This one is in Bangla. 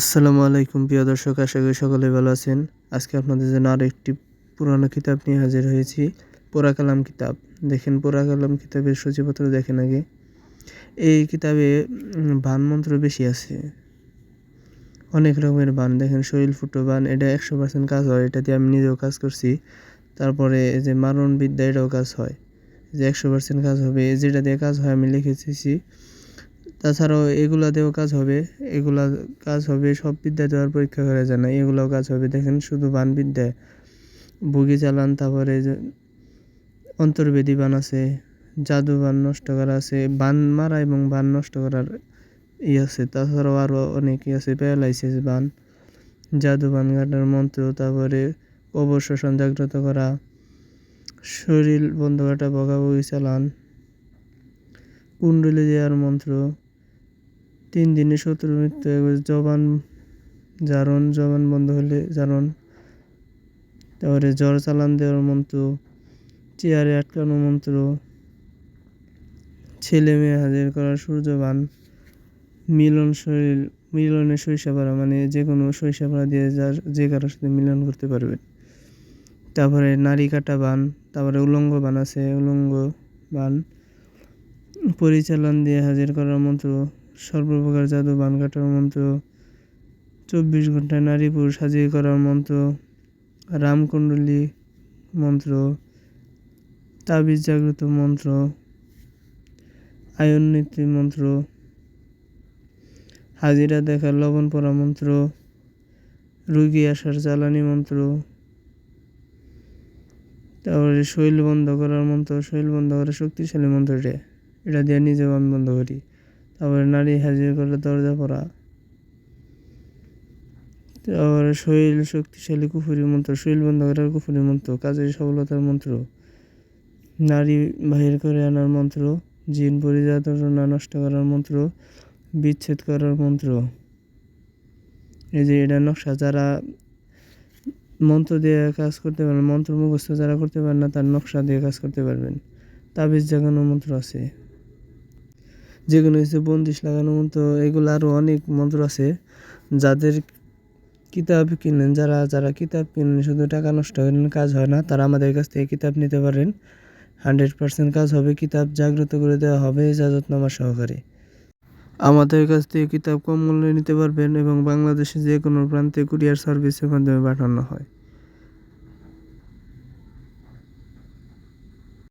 আসসালামু আলাইকুম, প্রিয় দর্শক, আশা করি সকলে ভালো আছেন। আজকে আপনাদের জন্য আরও একটি পুরানো কিতাব নিয়ে হাজির হয়েছি, পোড়া কালাম কিতাব। দেখেন, পোড়া কালাম কিতাবের সূচিপত্র দেখেন আগে। এই কিতাবে বান মন্ত্র বেশি আছে। অনেক রকমের বান। দেখেন, শরীর ফুটো বান, এটা একশো পার্সেন্ট কাজ হয়, এটা দিয়ে আমি নিজেও কাজ করছি। তারপরে এই যে মারণ বিদ্যা এটাও কাজ হয়। যে একশো পার্সেন্ট কাজ হবে, যেটা দিয়ে কাজ হয়, আমি লিখেছি তাছাড়াও এগুলা দিয়েও কাজ হবে, এগুলা কাজ হবে, সব বিদ্যা দেওয়ার পরীক্ষা করা যায় না, এগুলাও কাজ হবে। দেখেন শুধু বান বিদ্যা বুগি চালান, তারপরে অন্তর্বেদী বান আছে, জাদু বান নষ্ট করা আছে, বান মারা এবং বান নষ্ট করার ই আছে, তাছাড়াও আরও অনেক ই আছে, প্যারালাইসিস বান, জাদু বান কাটার মন্ত্র, তারপরে অবশ্বাসন জাগ্রত করা, শরীর বন্ধ কাটা বগাবগি চালান, কুণ্ডলি দেওয়ার মন্ত্র তিন দিনে শত্রু মৃত্যু জবান জারণ, জবান বন্ধ হলে জারণ, তারপরে জ্বর চালান দেওয়ার মন্ত্র, চেয়ারে আটকানো মন্ত্র, ছেলে মেয়ে হাজির করার সূর্যবান, মিলন শরীর মিলনে শৈশবারা মানে যে কোনো শৈশবারা দিয়ে যার যে কারোর সাথে মিলন করতে পারবে তারপরে নারী কাটা বান তারপরে উলঙ্গ বান আছে উলঙ্গ বান পরিচালন দিয়ে হাজির করার মন্ত্র সর্বপ্রকার জাদু, বান কাটার মন্ত্র, চব্বিশ ঘন্টায় নারী পুরুষ হাজির করার মন্ত্র, রামকুণ্ডলী মন্ত্র, তাবিজ জাগ্রত মন্ত্র, আয়ন নীতি মন্ত্র, হাজিরা দেখার লবণ পরা মন্ত্র, রুগী আসার জ্বালানি মন্ত্র, তারপরে শৈল বন্ধ করার মন্ত্র, শৈল বন্ধ করার শক্তিশালী মন্ত্রটা, এটা দিয়ে নিজেও আমি বন্ধ করি। তারপরে নারী হাজির করে দরজা পড়া। তারপরে শৈল শক্তিশালী কুফুরি মন্ত্র, শৈল বন্ধ করার কুফুরি মন্ত্র, কাজের সফলতার মন্ত্র। নারী বাহির করে আনার মন্ত্র, জিন পরিযাতনা নষ্ট করার মন্ত্র, বিচ্ছেদ করার মন্ত্র। এই যে এটা নকশা, যারা মন্ত্র দিয়ে কাজ করতে পারেন, মন্ত্র মুখস্থ যারা করতে পারেন না, তার নকশা দিয়ে কাজ করতে পারবেন। তাবিজ জাগানো মন্ত্র আছে। যে কোনো কিছু বন্দিশ লাগানো মন্ত্র এগুলো আরও অনেক মন্ত্র আছে যাদের কিতাব কিনেন যারা যারা কিতাব কিনেন শুধু টাকা নষ্ট করেন কাজ হয় না, তারা আমাদের কাছ থেকে কিতাব নিতে পারেন। হান্ড্রেড পার্সেন্ট কাজ হবে, কিতাব জাগ্রত করে দেওয়া হবে ইজাজতনামা সহকারে। আমাদের কাছ থেকে কিতাব কম মূল্যে নিতে পারবেন এবং বাংলাদেশে যে কোনো প্রান্তে কুরিয়ার সার্ভিসের মাধ্যমে পাঠানো হয়।